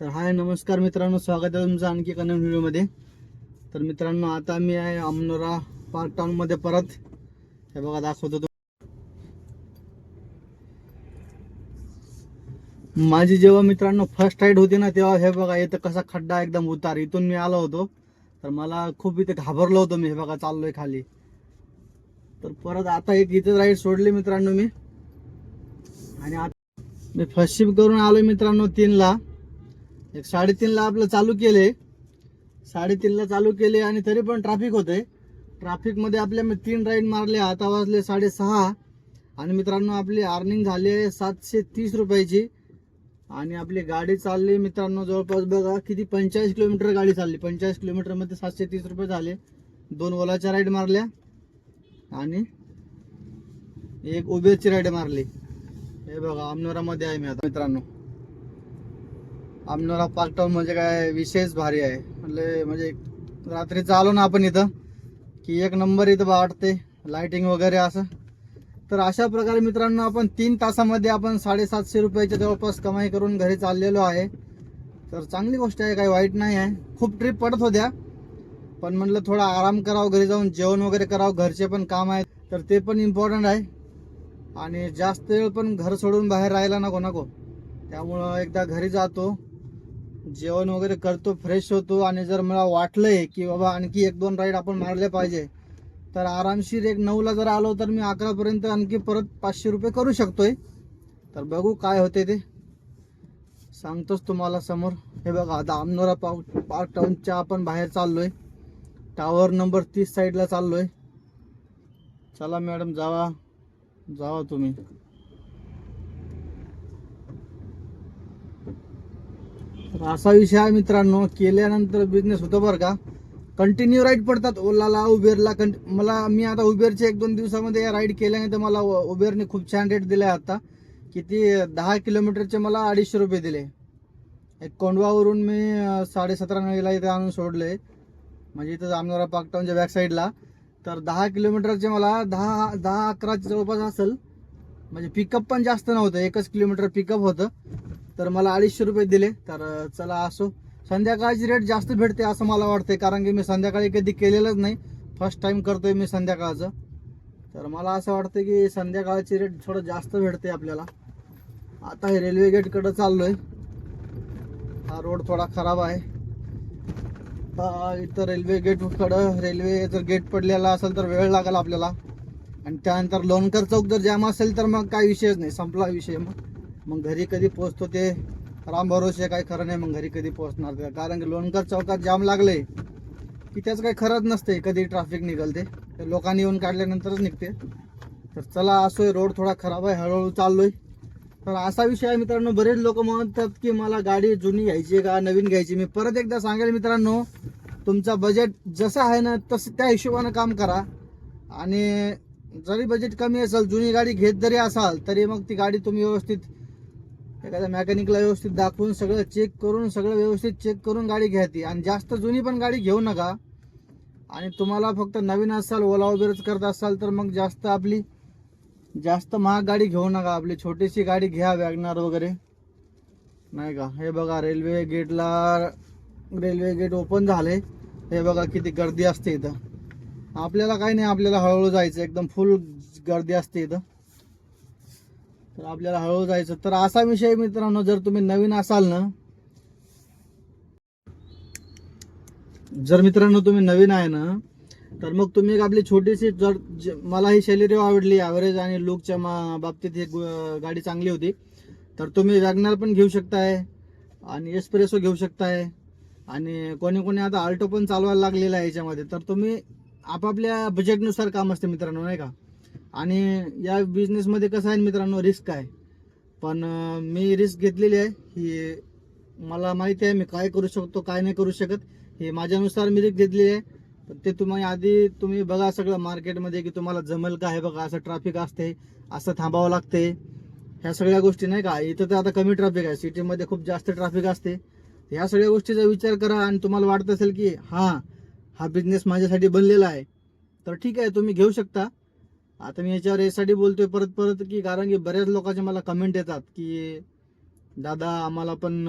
तर हाय नमस्कार मित्रांनो स्वागत आहे तुमचं आणखी एका नवीन व्हिडिओमध्ये. तर मित्रांनो आता मी आहे अमनोरा पार्क टाऊनमध्ये परत. हे बघा दाखवतो माझी जेव्हा मित्रांनो फर्स्ट राईड होती ना तेव्हा हे बघा इथं कसा खड्डा एकदम उतार. इथून मी आलो होतो. तर मला खूप इथे घाबरलो होतो मी हे बघा चाललोय खाली. तर परत आता एक इथं राईड सोडली मित्रांनो मी. आणि आता मी फर्स्ट शिफ्ट करून आलोय मित्रांनो तीनला. एक साडेतीनला आपलं चालू केले साडेतीनला चालू केले आणि तरी पण ट्रॅफिक होते ट्रॅफिकमध्ये आपल्या मी तीन राईड मारले आता वाजले साडेसहा. आणि मित्रांनो आपली अर्निंग झाली आहे सातशे तीस रुपयाची. आणि आपली गाडी चालली मित्रांनो जवळपास बघा किती? पंचेचाळीस किलोमीटर गाडी चालली. पंचेचाळीस किलोमीटरमध्ये सातशे तीस रुपये झाले. दोन ओलाच्या राईड मारल्या. आणि एक उबेरची राईड मारली. हे बघा अमनोरामध्ये आहे मी आता मित्रांनो. आमनोरा पार्कटाऊन म्हणजे काय विशेष भारी आहे. म्हणजे म्हणजे रात्रीचं आलो ना आपण इथं की एक नंबर इथं वाटते लाइटिंग वगैरे असं. तर अशा प्रकारे मित्रांनो आपण तीन तासामध्ये आपण साडेसातशे रुपयाच्या जवळपास कमाई करून घरी चाललेलो आहे. तर चांगली गोष्ट आहे काही वाईट नाही आहे. खूप ट्रिप पडत होत्या. पण म्हटलं थोडा आराम करावं घरी जाऊन जेवण वगैरे करावं घरचे पण काम आहे तर ते पण इम्पॉर्टंट आहे. आणि जास्त वेळ पण घर सोडून बाहेर राहायला नको नको. त्यामुळं एकदा घरी जातो. जेवण वगैरे करतो फ्रेश होतो आणि जर मला वाटलंय की बाबा आणखी एक दोन राईड आपण मारले पाहिजे तर आरामशीर एक नऊला जर आलो तर मी अकरापर्यंत आणखी परत पाचशे रुपये करू शकतोय. तर बघू काय होते ते. सांगतोच तुम्हाला समोर. हे बघा आता आमनोरा पार्क पार्क टाऊनच्या आपण बाहेर चाललोय. टावर नंबर तीस साईडला चाललोय. चला मॅडम जावा. जावा तुम्ही. तर असा विषय आहे मित्रांनो. केल्यानंतर बिझनेस होतो बरं का. कंटिन्यू राईड पडतात. ओलाला उबेरला कंट मला मी आता उबेरचे एक दोन दिवसामध्ये या राईड केल्याने तर मला उबेरने खूप छान रेट दिले आता. किती? दहा किलोमीटरचे मला अडीचशे रुपये दिले. एक कोंडवावरून मी साडेसतरा नळीला इथे आणून सोडले. म्हणजे इथं जामनोरा पाकटाऊनच्या बॅकसाईडला बॅक साईडला तर दहा किलोमीटरचे मला दहा दहा अकराच्या जवळपास असेल. म्हणजे पिकअप पण जास्त नव्हतं. एकच किलोमीटर पिकअप होतं. तर मला अडीचशे रुपये दिले. तर चला असो. संध्याकाळची रेट जास्त भेटते असं मला वाटते कारण की मी संध्याकाळी कधी केलेलंच नाही. फर्स्ट टाइम करतोय मी संध्याकाळचं. तर मला असं वाटतं की संध्याकाळची रेट थोडं जास्त भेटते आपल्याला. आता हे रेल्वे गेटकडं चाललोय. हा रोड थोडा खराब आहे. इथं रेल्वे गेटकडं रेल्वे जर गेट पडलेला असेल तर वेळ लागेल आपल्याला. आणि त्यानंतर लोणकर चौक जर जाम असेल तर मग काही विषयच नाही संपला विषय मग. मग घरी कधी पोचतो ते राम भरोसे काही खरं नाही मग घरी कधी पोहोचणार ते. कारण की लोणकर चौकात जाम लागले की त्याचं काही खरंच नसते कधी ट्रॅफिक निघलते. ते लोकांनी येऊन काढल्यानंतरच निघते. तर चला असोय रोड थोडा खराब आहे हळूहळू चाललोय. तर असा विषय आहे मित्रांनो बरेच लोक म्हणतात की मला गाडी जुनी घ्यायची का नवीन घ्यायची मी परत एकदा सांगेल मित्रांनो तुमचा बजेट जसं आहे ना तसं त्या हिशोबानं काम करा. आणि जरी बजेट कमी असेल जुनी गाडी घेत जरी असाल तरी मग ती गाडी तुम्ही व्यवस्थित एखाद्या मेकॅनिकला व्यवस्थित दाखवून सगळं चेक करून सगळं व्यवस्थित चेक करून गाडी घ्या ती आणि जास्त जुनी पण गाडी घेऊ नका. आणि तुम्हाला फक्त नवीन असाल ओला उबेरच करत असाल तर मग जास्त आपली जास्त महाग गाडी घेऊ नका. आपली छोटीशी गाडी घ्या वॅगनार वगैरे. नाही का? हे बघा रेल्वे गेटला रेल्वे गेट ओपन झाले. हे बघा किती गर्दी असते इथं. आपल्याला काही नाही आपल्याला हळूहळू जायचं. एकदम फुल गर्दी असते इथं. तर आपल्याला हळूहळू जायचं. तर असा विषय मित्रांनो जर तुम्ही नवीन असाल ना जर मित्रांनो तुम्ही नवीन आहे ना तर मग तुम्ही एक आपली छोटीशी जर मला ही शैली आवडली ॲव्हरेज आणि लुकच्या मा- बाबतीत ही गाडी चांगली होती तर तुम्ही वॅगनार पण घेऊ शकताय आणि एस्प्रेसो घेऊ शकताय. आणि कोणी कोणी आता आल्टो पण चालवायला लागलेला आहे याच्यामध्ये. तर तुम्ही आपापल्या बजेटनुसार काम असते मित्रांनो नाही का? आणि या बिझनेसमध्ये कसं आहे मित्रांनो रिस्क आहे पण मी रिस्क घेतलेली आहे. ही मला माहिती आहे मी काय करू शकतो काय नाही करू शकत. हे माझ्यानुसार मी रिस्क घेतलेली आहे. पण ते तुम्ही आधी तुम्ही बघा सगळं मार्केटमध्ये की तुम्हाला जमेल का? हे बघा असं ट्रॅफिक असते असं थांबावं लागते. ह्या सगळ्या गोष्टी नाही का? इथं तर आता कमी ट्रॅफिक आहे. सिटीमध्ये खूप जास्त ट्रॅफिक असते. ह्या सगळ्या गोष्टीचा विचार करा आणि तुम्हाला वाटत असेल की हां हा बिझनेस माझ्यासाठी बनलेला आहे. तर ठीक आहे तुम्ही घेऊ शकता. आता मी याच्यावर यासाठी बोलतोय परत परत की कारण की बऱ्याच लोकांचे मला कमेंट येतात की दादा आम्हाला पण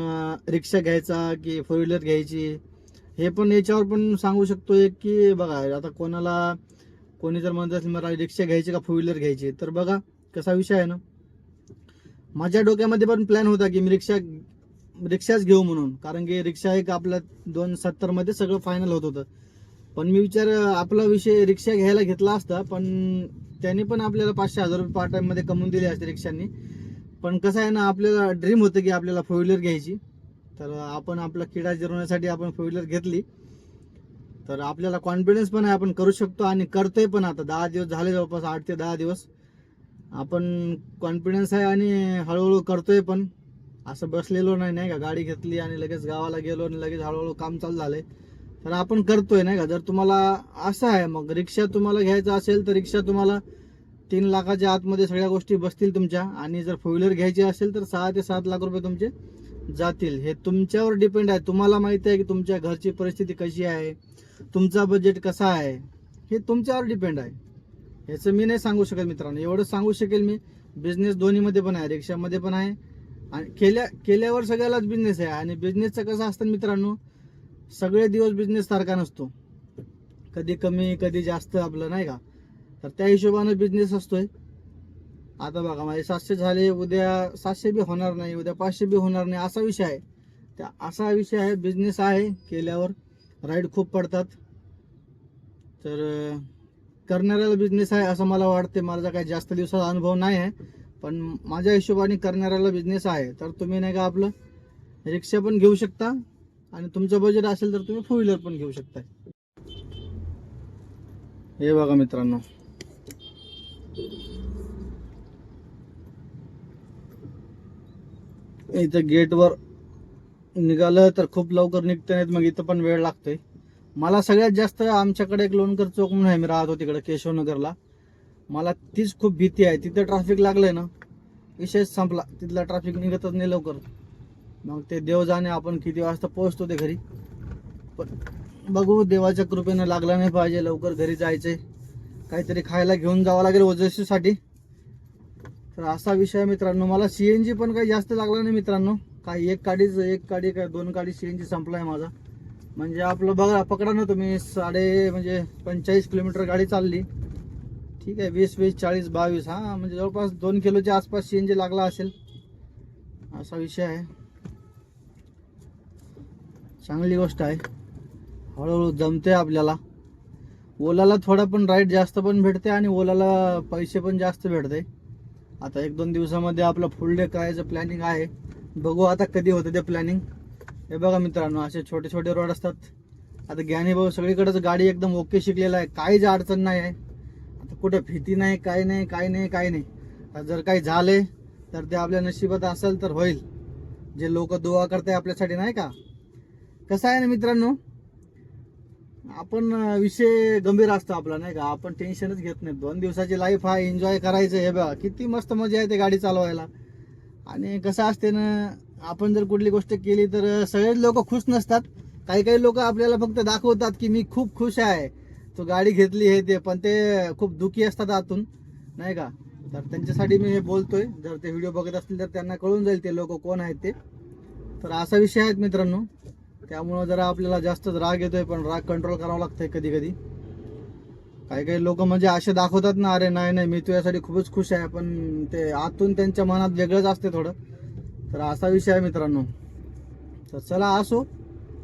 रिक्षा घ्यायचा की फोर व्हीलर घ्यायची. हे पण याच्यावर पण सांगू शकतो एक की बघा आता कोणाला कोणी जर म्हणत असेल मला रिक्षा घ्यायची का फोर व्हीलर घ्यायची? तर बघा कसा विषय आहे ना? माझ्या डोक्यामध्ये पण प्लॅन होता की मी रिक्षा रिक्षाच घेऊ म्हणून. कारण की रिक्षा एक आपल्या दोन सत्तरमध्ये सगळं फायनल होत होतं. पण मी विचार आपला विषय रिक्षा घ्यायला घेतला असता पण त्याने पण आपल्याला पाचशे हजार रुपये पार्ट टाइममध्ये कमवून दिले असते रिक्षांनी. पण कसं आहे ना आपल्याला ड्रीम होतं की आपल्याला फोर व्हीलर घ्यायची. तर आपण आपला किडा जिरवण्यासाठी आपण फोर व्हीलर घेतली. तर आपल्याला कॉन्फिडन्स पण आहे आपण करू शकतो आणि करतोय पण आता. दहा दिवस झाले जवळपास आठ ते दहा दिवस. आपण कॉन्फिडन्स आहे आणि हळूहळू करतोय पण. असं बसलेलो नाही नाही का? गाडी घेतली आणि लगेच गावाला गेलो आणि लगेच हळूहळू काम चालू झालं आहे तर आपण करतोय नाही का? जर तुम्हाला असं आहे मग रिक्षा तुम्हाला घ्यायचं असेल तर रिक्षा तुम्हाला तीन लाखाच्या आतमध्ये सगळ्या गोष्टी बसतील तुमच्या. आणि जर फोर व्हीलर घ्यायची असेल तर सहा ते सात लाख रुपये तुमचे जातील. हे तुमच्यावर डिपेंड आहे. तुम्हाला माहिती आहे की तुमच्या घरची परिस्थिती कशी आहे तुमचा बजेट कसा आहे हे तुमच्यावर डिपेंड आहे. ह्याचं मी नाही सांगू शकत मित्रांनो. एवढं सांगू शकेल मी. बिझनेस दोन्हीमध्ये पण आहे. रिक्षामध्ये पण आहे. आणि केल्या केल्यावर सगळ्यालाच बिझनेस आहे. आणि बिझनेसचं कसं असतं मित्रांनो? सगळे दिवस बिझनेस सारखा नसतो. कधी कमी कधी जास्त आपलं नाही का? तर त्या हिशोबानं बिझनेस असतोय. आता बघा माझे सातशे झाले उद्या सातशे बी होणार नाही उद्या पाचशे बी होणार नाही असा विषय आहे. त्या असा विषय आहे बिझनेस आहे केल्यावर राईड खूप पडतात. तर करणाऱ्याला बिझनेस आहे असं मला वाटते माझा काही जास्त दिवसाचा अनुभव नाही आहे पण माझ्या हिशोबाने करणाऱ्याला बिझनेस आहे. तर तुम्ही नाही का आपलं रिक्षा पण घेऊ शकता आणि तुमचं बजेट असेल तर तुम्ही फोर व्हीलर पण घेऊ शकता हे बघा मित्रांनो. इथं गेटवर निघालं तर खूप लवकर निघते नाहीत मग इथं पण वेळ लागतोय. मला सगळ्यात जास्त आमच्याकडे एक लोणकर चौक म्हणून आहे मी राहतो तिकडे केशवनगरला. मला तीच खूप भीती आहे. तिथं ट्रॅफिक लागलंय ना विषय संपला. तिथला ट्रॅफिक निघतच नाही लवकर. मग ते देव जाणे आपण किती वाजता पोहोचतो ते घरी? पण बघू देवाच्या कृपेनं लागला नाही पाहिजे लवकर घरी जायचे काहीतरी खायला घेऊन जावं लागेल ओजस्वीसाठी तर असा विषय मित्रांनो. मला सी एन जी पण काही जास्त लागला नाही मित्रांनो. काही एक काडीच एक गाडी काय दोन काडी सी एन जी संपला संपलाय माझा. म्हणजे आपलं बघा पकडा ना तुम्ही. साडे म्हणजे पंचेचाळीस किलोमीटर गाडी चालली. ठीक आहे वीस वीस चाळीस बावीस. हां म्हणजे जवळपास दोन किलोच्या आसपास सी एन जी लागला असेल. असा विषय आहे. चांगली गोष्ट आहे. हळूहळू जमते आपल्याला. ओलाला थोडा पण राईट जास्त पण भेटते आणि ओलाला पैसे पण जास्त भेटते आता एक दोन दिवसामध्ये आपलं फुल डे करायचं प्लॅनिंग आहे. बघू आता कधी होतं ते प्लॅनिंग हे बघा मित्रांनो असे छोटे छोटे रोड असतात. आता ज्ञानी भाऊ सगळीकडेच गाडी एकदम ओके शिकलेला आहे. काहीच अडचण नाही आहे. आता कुठं भीती नाही काय नाही काय नाही काय नाही. जर काही झाले तर ते आपल्या नशिबात असेल तर होईल. जे लोक दुवा करते आपल्यासाठी नाही का? कसं आहे ना मित्रांनो? आपण विषय गंभीर असतो आपला नाही का? आपण टेन्शनच घेत नाही दोन दिवसाची लाईफ हा एन्जॉय करायचं हे बघा. किती मस्त मजा येते गाडी चालवायला. आणि कसं असते ना आपण जर कुठली गोष्ट केली तर सगळेच लोक खुश नसतात. काही काही लोक आपल्याला फक्त दाखवतात की मी खूप खुश आहे. तो गाडी घेतली हे ते पण ते खूप दुखी असतात आतून नाही का? तर त्यांच्यासाठी मी हे बोलतोय. जर ते व्हिडिओ बघत असतील तर त्यांना कळून जाईल ते लोक कोण आहेत ते. तर असा विषय आहेत मित्रांनो. त्यामुळं जरा आपल्याला जास्तच राग येतोय पण राग कंट्रोल करावा लागतंय कधी कधी काही काही लोक म्हणजे असे दाखवतात ना अरे नाही नाही मी तुझ्यासाठी खूपच खुश आहे. पण ते आतून त्यांच्या मनात वेगळंच असते थोडं. तर असा विषय आहे मित्रांनो. तर चला असो.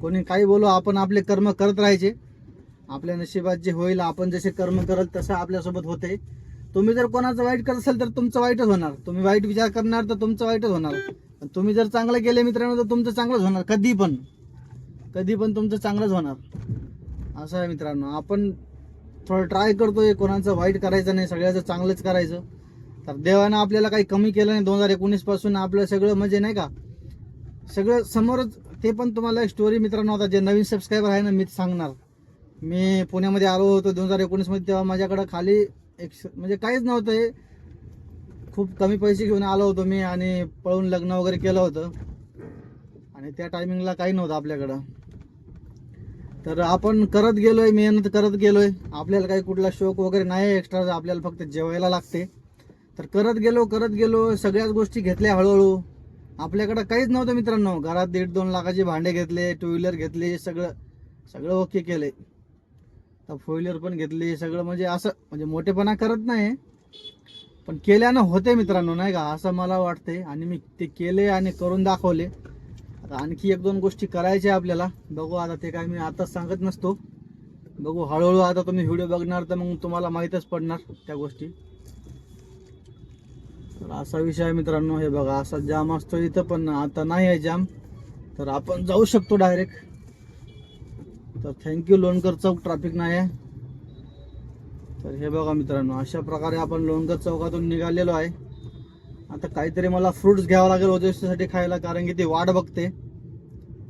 कोणी काही बोलो आपण आपले कर्म करत राहायचे. आपल्या नशिबात जे होईल आपण जसे कर्म करत तसं आपल्यासोबत होते तुम्ही जर कोणाचं वाईट करत असाल तर तुमचं वाईटच होणार. तुम्ही वाईट विचार करणार तर तुमचं वाईटच होणार. पण तुम्ही जर चांगलं केले मित्रांनो तर तुमचं चांगलंच होणार कधी पण कधी पण तुमचं चांगलंच होणार. असं आहे मित्रांनो. आपण थोडं ट्राय करतोय कोणाचं वाईट करायचं नाही सगळ्याचं चांगलंच करायचं. तर देवानं आपल्याला काही कमी केलं नाही दोन हजार एकोणीसपासून आपलं सगळं म्हणजे नाही का सगळं समोरच ते पण तुम्हाला एक स्टोरी मित्रांनो आता जे नवीन सबस्क्रायबर आहे ना मीच सांगणार. मी पुण्यामध्ये आलो होतो दोन हजार एकोणीसमध्ये तेव्हा माझ्याकडं खाली एक म्हणजे काहीच नव्हतं हे. खूप कमी पैसे घेऊन आलो होतो मी आणि पळून लग्न वगैरे केलं होतं. आणि त्या टायमिंगला काही नव्हतं आपल्याकडं. तर आपण करत गेलोय मेहनत करत गेलोय. आपल्याला काही कुठला शोक वगैरे नाही एक्स्ट्रा आपल्याला फक्त जेवायला लागते. तर करत गेलो करत गेलो सगळ्याच गोष्टी घेतल्या हळूहळू. आपल्याकडं काहीच नव्हतं मित्रांनो. घरात दीड दोन लाखाचे भांडे घेतले टू व्हीलर घेतले सगळं सगळं ओके केले तर फोर व्हीलर पण घेतली सगळं म्हणजे असं म्हणजे मोठेपणा करत नाही. पण केल्यानं होते मित्रांनो नाही का? असं मला वाटते आणि मी ते केले आणि करून दाखवले. आता आणखी एक दोन गोष्टी करायच्या आपल्याला. बघू आता ते काय मी आताच सांगत नसतो. बघू हळूहळू आता तुम्ही व्हिडिओ बघणार तर मग तुम्हाला माहीतच पडणार त्या गोष्टी. तर असा विषय आहे मित्रांनो हे बघा असा जाम असतो इथं पण आता नाही आहे जाम. तर आपण जाऊ शकतो डायरेक्ट तर थँक्यू लोणकर चौक ट्रॅफिक नाही आहे तर हे बघा मित्रांनो अशा प्रकारे आपण लोणकर चौकातून निघालेलो आहे. आता काहीतरी मला फ्रुट्स घ्यावं लागेल ओजस्वीसाठी खायला कारण की ती वाट बघते.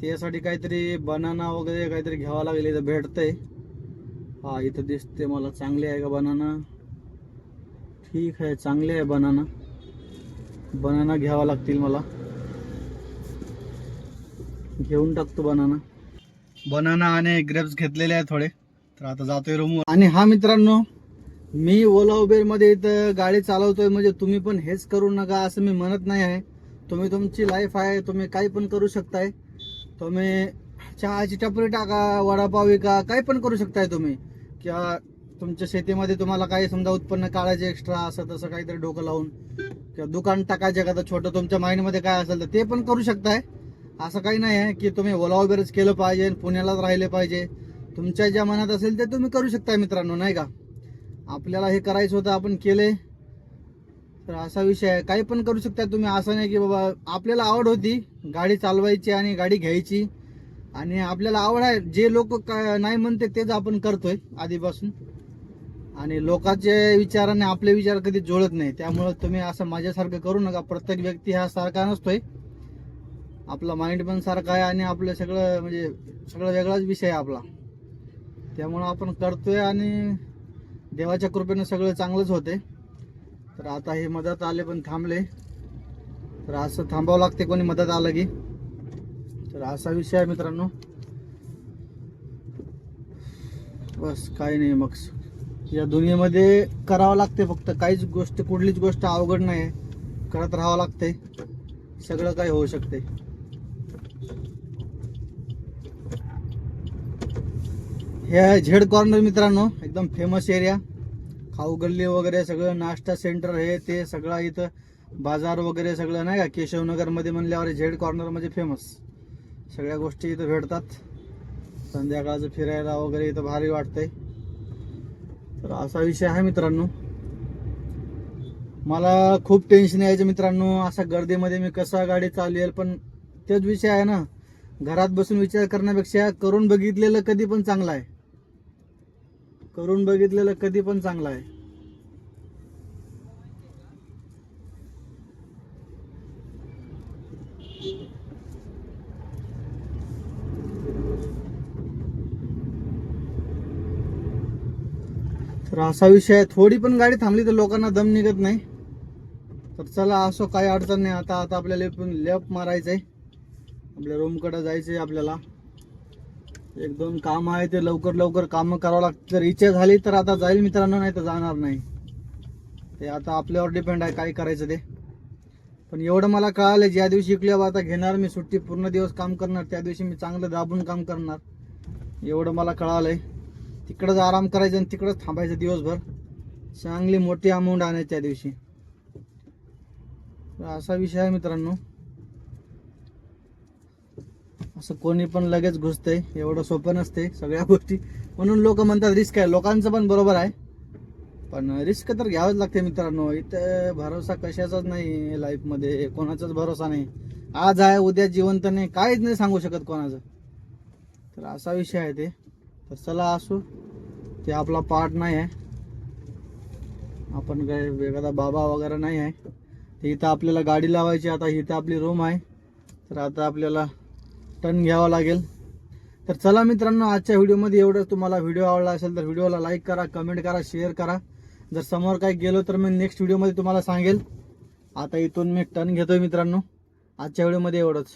त्यासाठी काहीतरी बनाना वगैरे काहीतरी घ्यावं लागेल इथं भेटतंय. हा इथं दिसते मला चांगली आहे का बनाना ठीक आहे चांगले आहे बनाना बनाना घ्यावा लागतील मला. घेऊन टाकतो बनाना बनाना आणि ग्रेप्स घेतलेले आहे थोडे. तर आता जातोय रूम आणि हा मित्रांनो मी ओला उबेरमध्ये इथं गाडी चालवतोय म्हणजे तुम्ही पण हेच करू नका असं मी म्हणत नाही आहे. तुम्ही तुमची लाईफ आहे तुम्ही काही पण करू शकताय. तुम्ही चहाची टपरी टाका वडापाव विका काही पण करू शकताय तुम्ही. किंवा तुमच्या शेतीमध्ये तुम्हाला काही समजा उत्पन्न काढायचे एक्स्ट्रा असं तसं काहीतरी डोकं लावून किंवा दुकान टाकायचं तर छोटं तुमच्या माइंडमध्ये काय असेल तर ते पण करू शकताय. असं काही नाही आहे की तुम्ही ओला उबेरच केलं पाहिजे पुण्यालाच राहिले पाहिजे. तुमच्या ज्या मनात असेल ते तुम्ही करू शकताय मित्रांनो नाही का? आपल्याला हे करायचं होतं आपण केले तर असा विषय आहे. काही पण करू शकता तुम्ही. असं नाही की बाबा आपल्याला आवड होती गाडी चालवायची आणि गाडी घ्यायची. आणि आपल्याला आवड आहे. जे लोक नाही म्हणते तेच आपण करतोय आधीपासून. आणि लोकांचे विचाराने आपले विचार कधी जुळत नाही. त्यामुळं तुम्ही असं माझ्यासारखं करू नका. प्रत्येक व्यक्ती हा सारखा नसतोय. आपला माइंड पण सारखा आहे आणि आपलं सगळं म्हणजे सगळं वेगळाच विषय आहे आपला. त्यामुळं आपण करतोय आणि देवाच्या कृपेनं सगळं चांगलंच होते. तर आता हे मदत आले पण थांबले. तर असं थांबावं लागते कोणी मदत आलं की. तर असा विषय आहे मित्रांनो. बस काही नाही मग या दुनियेमध्ये करावं लागते फक्त. काहीच गोष्ट कुठलीच गोष्ट अवघड नाही. करत राहावं लागते. सगळं काही होऊ शकते. हे आहे झेड कॉर्नर मित्रांनो. एकदम फेमस एरिया खाऊ गल्ली वगैरे सगळं नाश्ता सेंटर हे ते सगळं इथं. बाजार वगैरे सगळं नाही का? केशवनगरमध्ये म्हणल्यावर झेड कॉर्नरमध्ये फेमस सगळ्या गोष्टी इथं भेटतात. संध्याकाळचं फिरायला वगैरे इथं भारी वाटतंय. तर असा विषय आहे मित्रांनो. मला खूप टेन्शन यायचं मित्रांनो. असा गर्दीमध्ये मी कसा गाडी चालवेल पण तेच विषय आहे ना. घरात बसून विचार करण्यापेक्षा करून बघितलेलं कधी पण चांगलं आहे. करून बघितलेलं कधी पण चांगलं आहे. तर असा विषय आहे. थोडी पण गाडी थांबली तर लोकांना दम निघत नाही. तर चला असो काही अडचण नाही. आता आता आपल्याला पण लेफ्ट मारायचंय. आपल्या रूमकडे जायचंय आपल्याला. एक दोन काम आहे ते लवकर लवकर कामं करावं लागतं. जर इच्छा झाली तर आता जाईल मित्रांनो नाही तर जाणार नाही. ते आता आपल्यावर डिपेंड आहे काय करायचं ते. पण एवढं मला कळालं ज्या दिवशी शिकल्यावर आता घेणार मी सुट्टी पूर्ण दिवस काम करणार त्या दिवशी मी चांगलं दाबून काम करणार. एवढं मला कळालंय. तिकडंच आराम करायचं आणि तिकडंच थांबायचं दिवसभर. चांगली मोठी अमाऊंट आणायची त्या दिवशी. असा विषय आहे मित्रांनो. असं कोणी पण लगेच घुसतंय एवढं सोपं नसते सगळ्या गोष्टी. म्हणून लोक म्हणतात रिस्क आहे. लोकांचं पण बरोबर आहे. पण रिस्क तर घ्यावंच लागते मित्रांनो. इथं भरोसा कशाचाच नाही लाईफमध्ये कोणाचाच भरोसा नाही. आज आहे उद्या जिवंत नाही काहीच नाही सांगू शकत कोणाचं. तर असा विषय आहे ते. तर चला असो ते आपला पार्ट नाही आहे. आपण काय एखादा बाबा वगैरे नाही आहे. ते इथं आपल्याला गाडी लावायची आता इथं आपली रूम आहे. तर आता आपल्याला टर्न घ्यावा लागेल. तर चला मित्रांनो आजच्या व्हिडिओमध्ये एवढंच. तुम्हाला व्हिडिओ आवडला असेल तर व्हिडिओला लाईक करा कमेंट करा शेअर करा. जर समोर काही गेलो तर मी नेक्स्ट व्हिडिओमध्ये तुम्हाला सांगेल. आता इथून मी टर्न घेतोय मित्रांनो. आजच्या व्हिडिओमध्ये एवढंच.